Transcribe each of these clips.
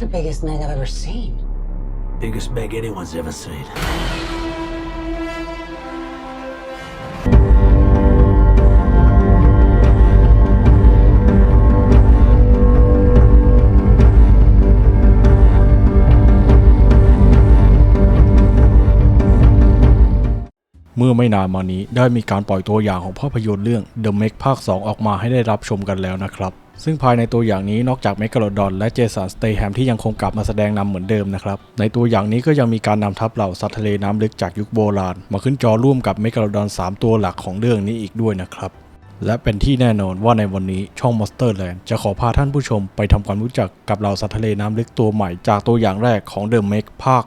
the biggest meg I've ever seen. Biggest meg anyone's ever seen. เมื่อไม่นานมานี้ได้มีการปล่อยตัวอย่างของภาพยนตร์เรื่อง The Meg ภาค 2 ออกมาให้ได้รับชมกันแล้วนะครับ ซึ่งภายในตัวอย่างนี้นอกจากเมก a โ o ดอนและเจสันสเตแฮมที่ยังคงกลับมาแสดงนำเหมือนเดิมนะครับ ในตัวอย่างนี้ก็ยังมีการนำทัพเหล่าสัตว์ทะเลน้ำลึกจากยุคโบราณ มาขึ้นจอร่วมกับเมก a โ o ดอน 3 ตัวหลักของเรื่องนี้อีกด้วยนะครับ และเป็นที่แน่นอนว่าในวันนี้ช่อง Monster Land จะขอพาท่านผู้ชมไปทำความรู้จักกับเหล่าสัตว์ทะเลน้ำลึกตัวใหม่จากตัวอย่างแรกของ The Meg ภาค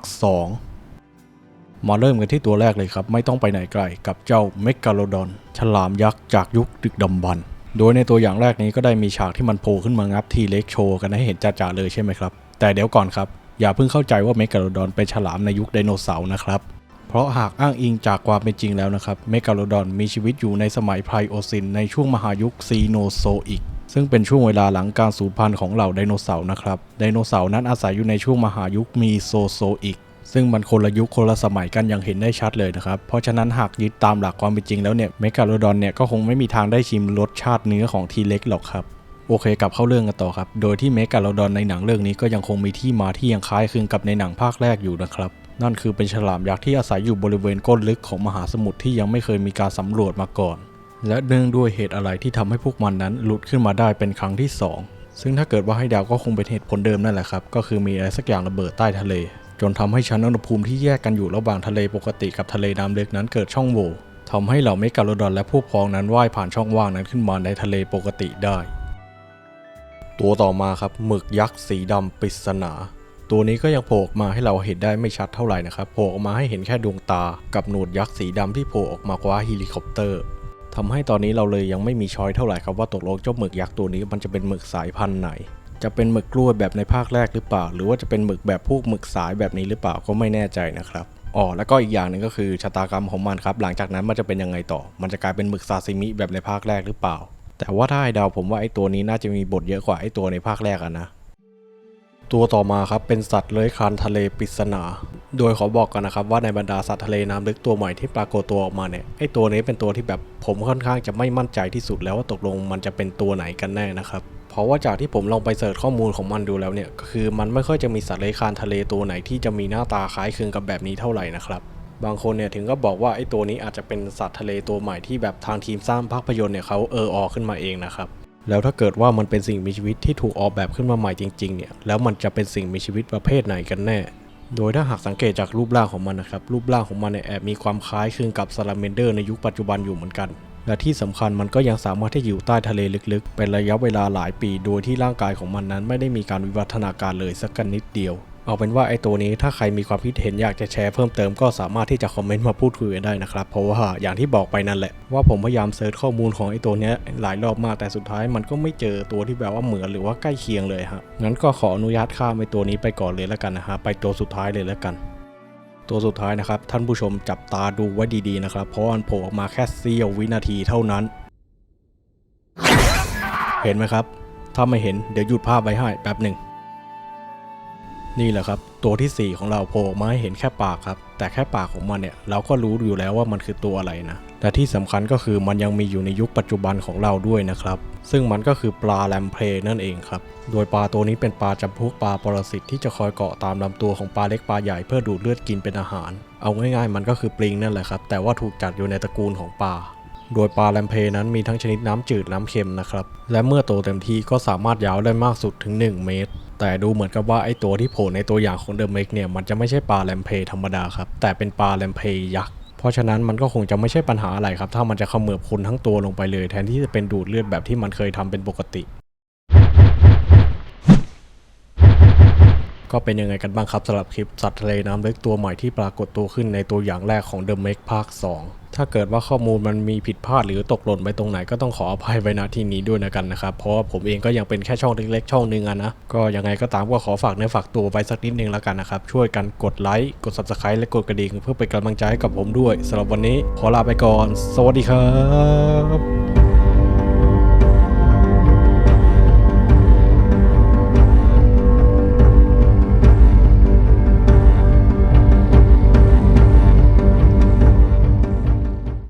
2มาเริ่มกันที่ตัวแรกเลยครับ ไม่ต้องไปไหนไกลกับเจ้าเมก a โ o ดอน ฉลามยักษ์จากยุคดึกดำบรรพ์ โดยในตัวอย่างแรกนี้ก็ได้มีฉากที่มันโผล่ขึ้นมางับทีเล็กโชว์กันให้เห็นจ่าๆเลยใช่ไหมครับ แต่เดี๋ยวก่อนครับ อย่าเพิ่งเข้าใจว่าเมก a โ o ดอนเป็นฉลามในยุคไดโนเสาร์นะครับ เพราะหากอ้างอิงจากความเป็นจริงแล้วนะครับ เมก a โ o ดอนมีชีวิตอยู่ในสมัยไพรโอซินในช่วงมหายุคซีโนโซอิกซึ่งเป็นช่วงเวลาหลังการสูญพันธุ์ของเหล่าไดโนเสาร์นะครับ ไดโนเสาร์นั้นอาศัยอยู่ในช่วงมหายุคมีโซโซอิก ซึ่งมันคนละยุคคนละสมัยกันอย่างเห็นได้ชัดเลยนะครับ เพราะฉะนั้นหากยึดตามหลักความเป็นจริงแล้วเนี่ยเมกาโลดอนเนี่ยก็คงไม่มีทางได้ชิมรสชาติเนื้อของทีเล็กหรอกครับโอเคกลับเข้าเรื่องกันต่อครับ โดยที่เมกาโลดอนในหนังเรื่องนี้ก็ยังคงมีที่มาที่ยังคล้ายคลึงกับในหนังภาคแรกอยู่นะครับ นั่นคือเป็นฉลามยักษ์ที่อาศัยอยู่บริเวณก้นลึกของมหาสมุทรที่ยังไม่เคยมีการสำรวจมาก่อน และเนื่องด้วยเหตุอะไรที่ทำให้พวกมันนั้นหลุดขึ้นมาได้เป็นครั้งที่สองซึ่งถ้าเกิดว่าให้เดาวก็คงเป็นเหตุผลเดิมนั่นแหละครับ ก็คือมีอะไรสักอย่างระเบิดใต้ทะเล จนทำให้ชั้นอุณหภูมิที่แยกกันอยู่ระหว่างทะเลปกติกับทะเลน้ำลึกนั้นเกิดช่องโหว่ทำให้เหล่าเมกาโลดอนและพวกพ้องนั้นว่ายผ่านช่องว่างนั้นขึ้นมาในทะเลปกติได้ ตัวต่อมาครับหมึกยักษ์สีดำปริศนา ตัวนี้ก็ยังโผล่ออกมาให้เราเห็นได้ไม่ชัดเท่าไหร่นะครับโผล่ออกมาให้เห็นแค่ดวงตา กับหนวดยักษ์สีดำที่โผล่ออกมาคว้าเฮลิคอปเตอร์ทำให้ตอนนี้เราเลยยังไม่มีช้อยเท่าไหร่ครับว่าตกลงเจ้าหมึกยักษ์ตัวนี้มันจะเป็นหมึกสายพันธุ์ไหน จะเป็นหมึกกล้วยแบบในภาคแรกหรือเปล่า หรือว่าจะเป็นหมึกแบบพวกหมึกสายแบบนี้หรือเปล่าก็ไม่แน่ใจนะครับอ๋อแล้วก็อีกอย่างหนึ่งก็คือชะตากรรมของมันครับ หลังจากนั้นมันจะเป็นยังไงต่อ มันจะกลายเป็นหมึกซาซิมิแบบในภาคแรกหรือเปล่า แต่ว่าถ้าให้เดาผมว่าไอ้ตัวนี้น่าจะมีบทเยอะกว่าไอ้ตัวในภาคแรกอะนะตัวต่อมาครับเป็นสัตว์เลื้อยคลานทะเลปริศนา โดยขอบอกกันนะครับว่าในบรรดาสัตว์ทะเลน้ำลึกตัวใหม่ที่ปรากฏตัวออกมาเนี่ยไอตัวนี้เป็นตัวที่แบบผมค่อนข้างจะไม่มั่นใจที่สุดแล้วว่าตกลงมันจะเป็นตัวไหนกันแน่นะครับ เพราะว่าจากที่ผมลองไปเสิร์ชข้อมูลของมันดูแล้วเนี่ยก็คือมันไม่ค่อยจะมีสัตว์เลื้อยคลานทะเลตัวไหนที่จะมีหน้าตาคล้ายคลึงกับแบบนี้เท่าไหร่นะครับบางคนเนี่ยถึงก็บอกว่าไอ้ตัวนี้อาจจะเป็นสัตว์ทะเลตัวใหม่ที่แบบทางทีมสร้างภาพยนตร์เนี่ยเขาเออออขึ้นมาเองนะครับแล้วถ้าเกิดว่ามันเป็นสิ่งมีชีวิตที่ถูกออกแบบขึ้นมาใหม่จริงๆเนี่ยแล้วมันจะเป็นสิ่งมีชีวิตประเภทไหนกันแน่ โดยถ้าหากสังเกตจากรูปร่างของมันนะครับรูปร่างของมันเนี่ยแอบมีความคล้ายคลึงกับซาลาเมนเดอร์ในยุคปัจจุบันอยู่เหมือนกัน และที่สำคัญมันก็ยังสามารถที่อยู่ใต้ทะเลลึกๆ เป็นระยะเวลาหลายปี โดยที่ร่างกายของมันนั้นไม่ได้มีการวิวัฒนาการเลยสักกันนิดเดียว เอาเป็นว่าไอ้ตัวนี้ถ้าใครมีความคิดเห็นอยากจะแชร์เพิ่มเติมก็สามารถที่จะคอมเมนต์มาพูดคุยกันได้นะครับ เพราะว่าอย่างที่บอกไปนั่นแหละ ว่าผมพยายามเซิร์ชข้อมูลของไอ้ตัวนี้หลายรอบมากแต่สุดท้ายมันก็ไม่เจอตัวที่แบบว่าเหมือนหรือว่าใกล้เคียงเลยฮะงั้นก็ขออนุญาตข้ามไอ้ตัวนี้ไปก่อนเลยแล้วกันนะฮะไปตัวสุดท้ายเลยแล้วกัน ตัวสุดท้ายนะครับ ท่านผู้ชมจับตาดูไว้ดีๆนะครับ เพราะมันโผล่ออกมาแค่เสี้ยววินาทีเท่านั้น เห็นไหมครับ ถ้าไม่เห็นเดี๋ยวหยุดภาพไว้ให้แป๊บหนึ่ง นี่แหละครับ ตัวที่ 4 ของเราโผล่มาให้เห็นแค่ปากครับ แต่แค่ปากของมันเนี่ยเราก็รู้อยู่แล้วว่ามันคือตัวอะไรนะและที่สำคัญก็คือมันยังมีอยู่ในยุคปัจจุบันของเราด้วยนะครับ ซึ่งมันก็คือปลาแลมเพลนั่นเองครับ โดยปลาตัวนี้เป็นปลาจำพวกปลาปรสิตที่จะคอยเกาะตามลำตัวของปลาเล็กปลาใหญ่เพื่อดูดเลือดกินเป็นอาหาร เอาง่ายๆ มันก็คือปลิงนั่นแหละครับ แต่ว่าถูกจัดอยู่ในตระกูลของปลาโดยปลาแลมเพนั้นมีทั้งชนิดน้ำจืดน้ำเค็มนะครับ และเมื่อโตเต็มที่ก็สามารถยาวได้มากสุดถึง 1 เมตร แต่ดูเหมือนกับว่าไอตัวที่โผล่ในตัวอย่างของเดอะเมกเนี่ยมันจะไม่ใช่ปลาแลมเพธรรมดาครับ แต่เป็นปลาแลมเพยักษ์เพราะฉะนั้นมันก็คงจะไม่ใช่ปัญหาอะไรครับ ถ้ามันจะเขมือบคุณทั้งตัวลงไปเลย แทนที่จะเป็นดูดเลือดแบบที่มันเคยทำเป็นปกติก็เป็นยังไงกันบ้างครับสำหรับคลิปสัตว์ทะเลน้ำลึกตัวใหม่ที่ปรากฏตัวขึ้นในตัวอย่างแรกของ The Meg ภาค 2 ถ้าเกิดว่าข้อมูลมันมีผิดพลาดหรือตกหล่นไปตรงไหนก็ต้องขออภัยไว้ณที่นี้ด้วยนะกันนะครับ เพราะว่าผมเองก็ยังเป็นแค่ช่องเล็กๆช่องหนึ่งอะนะ ก็ยังไงก็ตามก็ขอฝากเนื้อฝากตัวไว้สักนิดนึงแล้วกันนะครับ ช่วยกันกดไลค์ กด Subscribe และกดกระดิ่งเพื่อเป็นกำลังใจให้กับผมด้วยสำหรับวันนี้ขอลาไปก่อน สวัสดีครับ